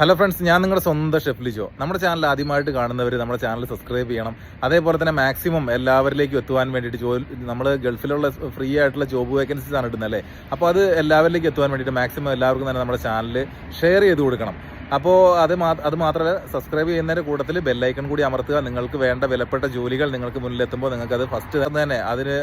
Hello friends ഞാൻ നിങ്ങളുടെ സ്വന്തം ഷെഫ് ലിജോ. നമ്മുടെ ചാനൽ ആദ്യമായിട്ട് കാണുന്നവർ നമ്മുടെ ചാനൽ സബ്സ്ക്രൈബ് ചെയ്യണം. അതേപോലെ തന്നെ മാക്സിമം എല്ലാവരിലേക്കും എത്തുവാൻ വേണ്ടിയിട്ട് ജോലി നമ്മൾ ഗൾഫിലുള്ള ഫ്രീ ആയിട്ടുള്ള ജോബ് വേക്കൻസീസ് ആണ് ഇടുന്നത് അല്ലേ? അപ്പോൾ അത് എല്ലാവരിലേക്കും എത്തുവാൻ വേണ്ടിയിട്ട് മാക്സിമം എല്ലാവർക്കും തന്നെ നമ്മുടെ ചാനൽ ഷെയർ ചെയ്ത് കൊടുക്കണം. അപ്പോൾ അത് അത് മാത്രമല്ല സബ്സ്ക്രൈബ് ചെയ്യുന്നതിന്റെ കൂട്ടത്തിൽ ബെല്ലൈക്കൺ കൂടി അമർത്തുക. നിങ്ങൾക്ക് വേണ്ട വിലപ്പെട്ട ജോലികൾ നിങ്ങൾക്ക് മുന്നിലെത്തുമ്പോൾ നിങ്ങൾക്ക് അത് ഫസ്റ്റ് തന്നെ അതിന്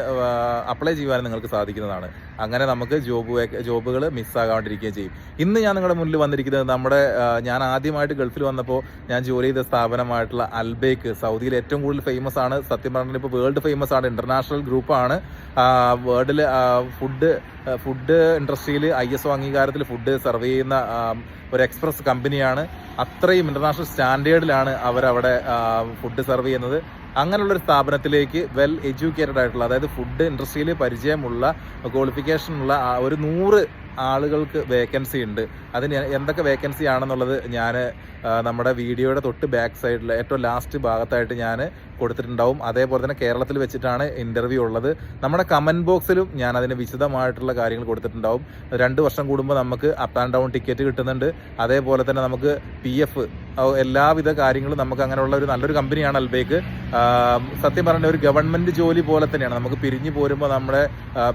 അപ്ലൈ ചെയ്യുവാൻ നിങ്ങൾക്ക് സാധിക്കുന്നതാണ്. അങ്ങനെ നമുക്ക് ജോബ് ജോബുകൾ മിസ്സാകാണ്ടിരിക്കുകയും ചെയ്യും. ഇന്ന് ഞാൻ നിങ്ങളുടെ മുന്നിൽ വന്നിരിക്കുന്നത് നമ്മുടെ ഞാൻ ആദ്യമായിട്ട് ഗൾഫിൽ വന്നപ്പോൾ ഞാൻ ജോലി ചെയ്ത സ്ഥാപനമായിട്ടുള്ള അൽബേക്ക് സൗദിയിൽ ഏറ്റവും കൂടുതൽ ഫേമസ് ആണ്. സത്യം പറഞ്ഞാൽ ഇപ്പോൾ വേൾഡ് ഫേമസ് ആണ്. ഇന്റർനാഷണൽ ഗ്രൂപ്പാണ് വേൾഡിൽ ഫുഡ് ഫുഡ് ഇൻഡസ്ട്രിയിൽ ഐ എസ് ഒ അംഗീകാരത്തിൽ ഫുഡ് സർവ് ചെയ്യുന്ന ഒരു എക്സ്പ്രസ് കമ്പനിയാണ്. അത്രയും ഇന്റർനാഷണൽ സ്റ്റാൻഡേർഡിലാണ് അവരവിടെ ഫുഡ് സെർവ് ചെയ്യുന്നത്. അങ്ങനെയുള്ളൊരു സ്ഥാപനത്തിലേക്ക് വെൽ എഡ്യൂക്കേറ്റഡ് ആയിട്ടുള്ള അതായത് ഫുഡ് ഇൻഡസ്ട്രിയിൽ പരിചയമുള്ള ക്വാളിഫിക്കേഷനുള്ള ഒരു നൂറ് ആളുകൾക്ക് വേക്കൻസി ഉണ്ട്. അതിന് എന്തൊക്കെ വേക്കൻസി ആണെന്നുള്ളത് ഞാൻ നമ്മുടെ വീഡിയോയുടെ തൊട്ട് ബാക്ക് സൈഡിൽ ഏറ്റവും ലാസ്റ്റ് ഭാഗത്തായിട്ട് ഞാൻ കൊടുത്തിട്ടുണ്ടാവും. അതേപോലെ തന്നെ കേരളത്തിൽ വെച്ചിട്ടാണ് ഇന്റർവ്യൂ ഉള്ളത്. നമ്മുടെ കമന്റ് ബോക്സിലും ഞാൻ അതിന് വിശദമായിട്ടുള്ള കാര്യങ്ങൾ കൊടുത്തിട്ടുണ്ടാവും. രണ്ട് വർഷം കൂടുമ്പോൾ നമുക്ക് അപ്പ് ആൻഡ് ഡൗൺ ടിക്കറ്റ് കിട്ടുന്നുണ്ട്. അതേപോലെ തന്നെ നമുക്ക് പി എഫ് എല്ലാവിധ കാര്യങ്ങളും നമുക്ക് അങ്ങനെയുള്ള ഒരു നല്ലൊരു കമ്പനിയാണ് അൽബേക്ക്. സത്യം പറഞ്ഞ ഒരു ഗവൺമെന്റ് ജോലി പോലെ തന്നെയാണ്. നമുക്ക് പിരിഞ്ഞു പോരുമ്പോൾ നമ്മുടെ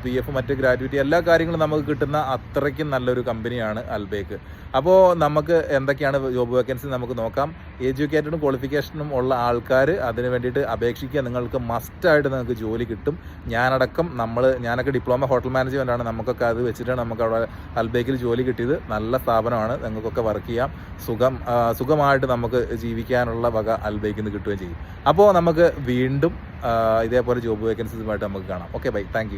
പി എഫ് മറ്റ് ഗ്രാറ്റുവിറ്റി എല്ലാ കാര്യങ്ങളും നമുക്ക് കിട്ടുന്ന അത്രയ്ക്കും നല്ലൊരു കമ്പനിയാണ് അൽബേക്ക്. അപ്പോൾ നമുക്ക് എന്തൊക്കെയാണ് ജോബ് വേക്കൻസി നമുക്ക് നോക്കാം. എഡ്യൂക്കേറ്റഡും ക്വാളിഫിക്കേഷനും ഉള്ള ആൾക്കാർ അതിന് വേണ്ടിയിട്ട് അപേക്ഷിക്കുക. നിങ്ങൾക്ക് മസ്റ്റായിട്ട് നിങ്ങൾക്ക് ജോലി കിട്ടും. ഞാനടക്കം നമ്മൾ ഞാനൊക്കെ ഡിപ്ലോമ ഹോട്ടൽ മാനേജ്മെന്റാണ് നമുക്കൊക്കെ അത് വെച്ചിട്ടാണ് നമുക്ക് അവിടെ അൽബേക്കിൽ ജോലി കിട്ടിയത്. നല്ല സ്ഥാപനമാണ്. നിങ്ങൾക്കൊക്കെ വർക്ക് ചെയ്യാം. സുഖം സുഖമായിട്ട് നമുക്ക് ജീവിക്കാനുള്ള വക അൽബേക്കിൽ നിന്ന് കിട്ടുകയും ചെയ്യും. അപ്പോൾ നമുക്ക് വീണ്ടും ഇതേപോലെ ജോബ് വേക്കൻസീസുമായിട്ട് നമുക്ക് കാണാം. Okay bye thank